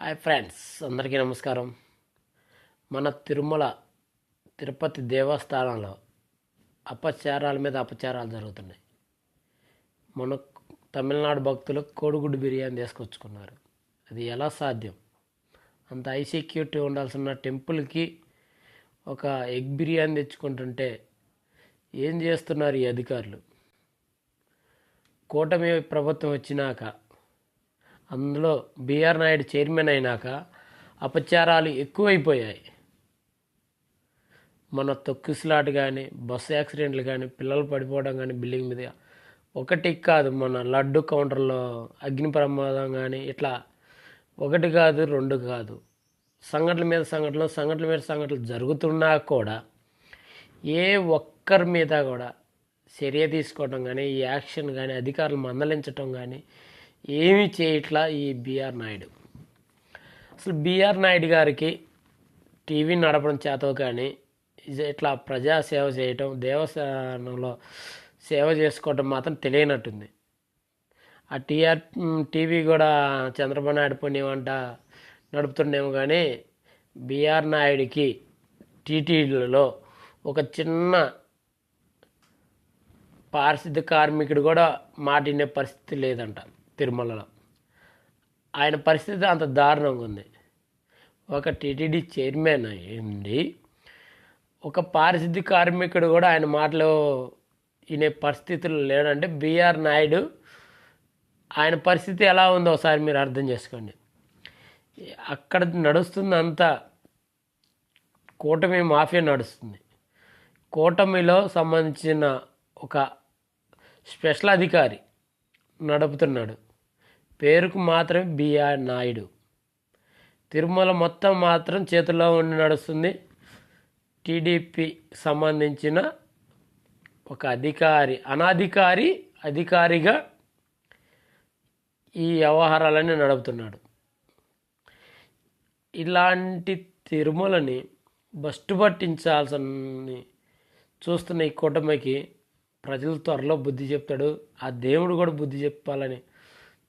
Hi friends అందరికీ నమస్కారం. మన తిరుమల తిరుపతి దేవస్థానంలో అపచారాల మీద అపచారాలు జరుగుతున్నాయి. మన తమిళనాడు భక్తులు కోడిగుడ్డు బిర్యానీ తీసుకొచ్చుకున్నారు. అది ఎలా సాధ్యం? అంత ఐసెక్యూరిటీ ఉండాల్సిన టెంపుల్కి ఒక ఎగ్ బిర్యానీ తెచ్చుకుంటుంటే ఏం చేస్తున్నారు ఈ అధికారులు? కూటమి ప్రభుత్వం వచ్చినాక అందులో బీఆర్ నాయుడు చైర్మన్ అయినాక అపచారాలు ఎక్కువైపోయాయి. మన తొక్కిసలాట కానీ బస్సు యాక్సిడెంట్లు కానీ పిల్లలు పడిపోవడం కానీ బిల్డింగ్ మీద ఒకటి కాదు మన లడ్డు కౌంటర్లో అగ్ని ప్రమాదం కానీ ఇట్లా ఒకటి కాదు రెండు కాదు. సంఘటనల మీద సంఘటనలు సంఘటనల మీద సంఘటనలు జరుగుతున్నా కూడా ఏ ఒక్కరి మీద కూడా చర్య తీసుకోవడం కానీ ఈ యాక్షన్ కానీ అధికారులు మందలించటం కానీ ఏమి చేయట్లా ఈ బీఆర్ నాయుడు? అసలు బీఆర్ నాయుడు గారికి టీవీ నడపడం చేతవు కానీ ఇట్లా ప్రజా సేవ చేయటం దేవస్థానంలో సేవ చేసుకోవటం మాత్రం తెలియనట్టుంది. ఆ టీఆర్ టీవీ కూడా చంద్రబాబు నాయుడు పుణ్యమంట నడుపుతుండేమో కానీ బీఆర్ నాయుడికి టీటీడీలలో ఒక చిన్న పారిశుద్ధ కార్మికుడు కూడా మాటినే పరిస్థితి లేదంట. తిరుమలలో. ఆయన పరిస్థితి అంత దారుణంగా ఉంది. ఒక టీటీడీ చైర్మన్ అయ్యింది. ఒక పారిశుద్ధ్య కార్మికుడు కూడా ఆయన మాటలు వినే పరిస్థితులు లేడంటే బీఆర్ నాయుడు ఆయన పరిస్థితి ఎలా ఉందో ఒకసారి మీరు అర్థం చేసుకోండి. అక్కడ నడుస్తుంది అంతా కూటమి మాఫియా నడుస్తుంది. కూటమిలో సంబంధించిన ఒక స్పెషల్ అధికారి నడుపుతున్నాడు. పేరుకు మాత్రమే బిఆర్ నాయుడు. తిరుమల మొత్తం మాత్రం చేతుల్లో ఉండి నడుస్తుంది. టీడీపీ సంబంధించిన ఒక అధికారి అనాధికారి అధికారిగా ఈ వ్యవహారాలన్నీ నడుపుతున్నాడు. ఇలాంటి తిరుమలని బస్టు పట్టించాల్సిన చూస్తున్న ఈ కూటమికి ప్రజలు త్వరలో బుద్ధి చెప్తాడు. ఆ దేవుడు కూడా బుద్ధి చెప్పాలని